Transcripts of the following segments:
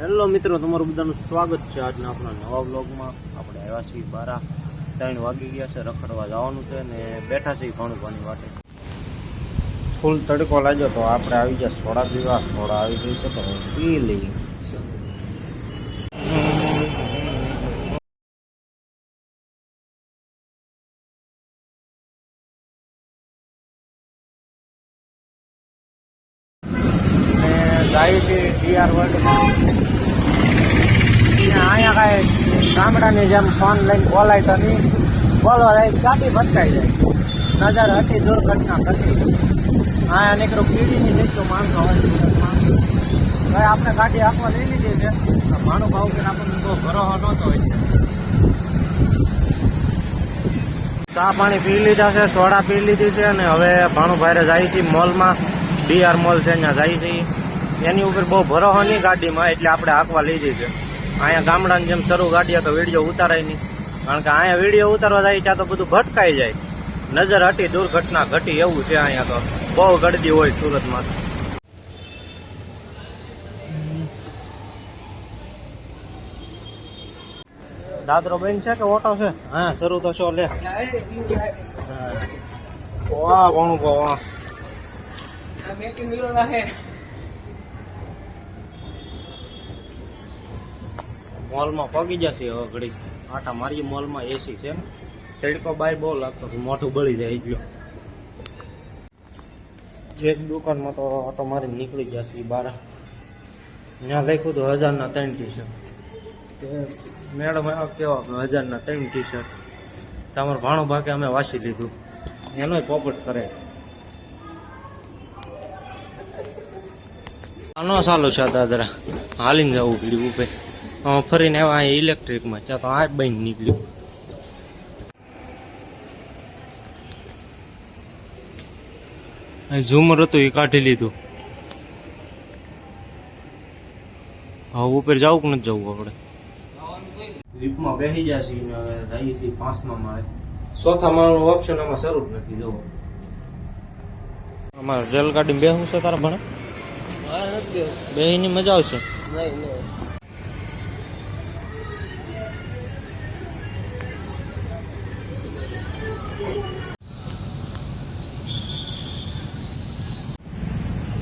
Hello મિત્રો, તમારું બધાનું સ્વાગત છે આજના આપણા નવા બ્લોગમાં આપણે આવ્યા છીએ બારા, ત્રણ વાગી ગયા છે, રખડવા જવાનું છે ને બેઠા છીએ ઘણું પાણી વાટે. ફૂલ તડકો લાગ્યો તો આપણે આવી ગયા સોડા પીવા, સોડા આવી ગઈ છે તો પી લઈએ. છે ડીઆર વર્લ્ડમાં ગામડાની જેમ ફોન લઈને બોલાય તો નહીં. બોલવા ગાડી ભટકાઈ જાય. નજર હતી દુર્ઘટના થતી હા નીકળું પીડીની નીચું માણસો હોય ભાઈ આપણે ગાડી આપવા લઈ લીધી છે. ભાણું ભાવ કે આપણને બહુ ભરોહો નહોતો હોય. ચા પાણી પી લીધા છે, સોડા પી લીધી છે અને હવે ભાણું ભાઈરે જાય છે મોલમાં. ડીઆર મોલ છે, ત્યાં જાય છે. એની ઉપર બહુ ભરોસો નહીં ગાડીમાં, એટલે આપણે હાંકવા લીધી છે અહીંયા ગામડાની જેમ શરૂ ગાડીએ તો વીડિયો ઉતારાય નહીં. કારણ કે અહીંયા વીડિયો ઉતારવા જાય ત્યાં તો બધું ભટકાઈ જાય. નજર હટી દુર્ઘટના ઘટી એવું છે અહીંયા તો. બહુ ગળદી હોય સુરતમાં. દાદરો બેન છે કે ઓટો છે? હા, શરૂ તો છો, લે. વાહ ઘણું વાહ મોલમાં પગી જશે હવે ઘડી આટા મારી મોલમાં એસી છે તડકો બાય બહુ લાગતો મોઢું બળી જાય એટલું એક દુકાનમાં તો આટો મારી નીકળી જશે બાર. ત્યાં લખ્યું હતું હજારના ત્રણ ટી શર્ટ મેડમ કેવા કે હજારના ત્રણ ટી શર્ટ તમારું ભાણું ભાગે અમે વાસી લીધું. એનોય પોપટ કરે. આનો સાલું છે દાદરા. હાલીને જવું પડ્યું ઉપે. હવે ફરીને આવ્યા અહીં ઇલેક્ટ્રિકમાં ચા તો આ બંધ નીકળ્યું. અહીં ઝુમર હતું એ કાઢી લીધું. હવે ઉપર જવું કે નથી જવું આપણે? લિફ્ટમાં બેસી ગયા છીએ ને જઈએ છીએ પાંચમા માળે. ચોથા માળનું ઓપ્શન આમાં શરૂ જ નથી જવું અમારે રેલગાડી બેસવું છે તારા ભણે? બેહીની મજા આવશે?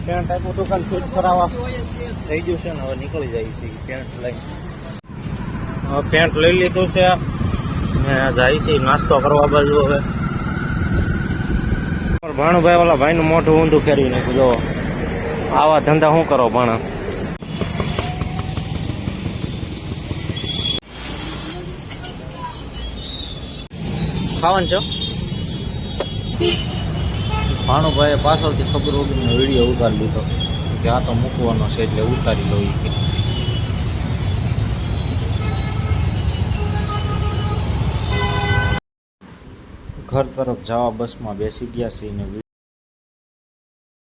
પેન્ટ આપ્યું દુકાન ફિટ કરાવવા થઈ ગયું છે ને હવે નીકળી જાય છે પેન્ટ લઈ હવે પેન્ટ લઈ લીધું છે ને જાય છે, નાસ્તો કરવા બાજુ હવે. ભાણુભાઈ ઓલા ભાઈનું મોઢું ઊંધું ફેરવી નાખ્યું જો આવા ધંધા શું કરો ભાણા? ખાવાનું છો? ભાણુભાઈએ પાછળથી ખબર વગરનો વીડિયો ઉતારી લીધો કે આ તો મૂકવાનો છે એટલે ઉતારી લો કે. ઘર તરફ જવા બસમાં બેસી ગયા છે ને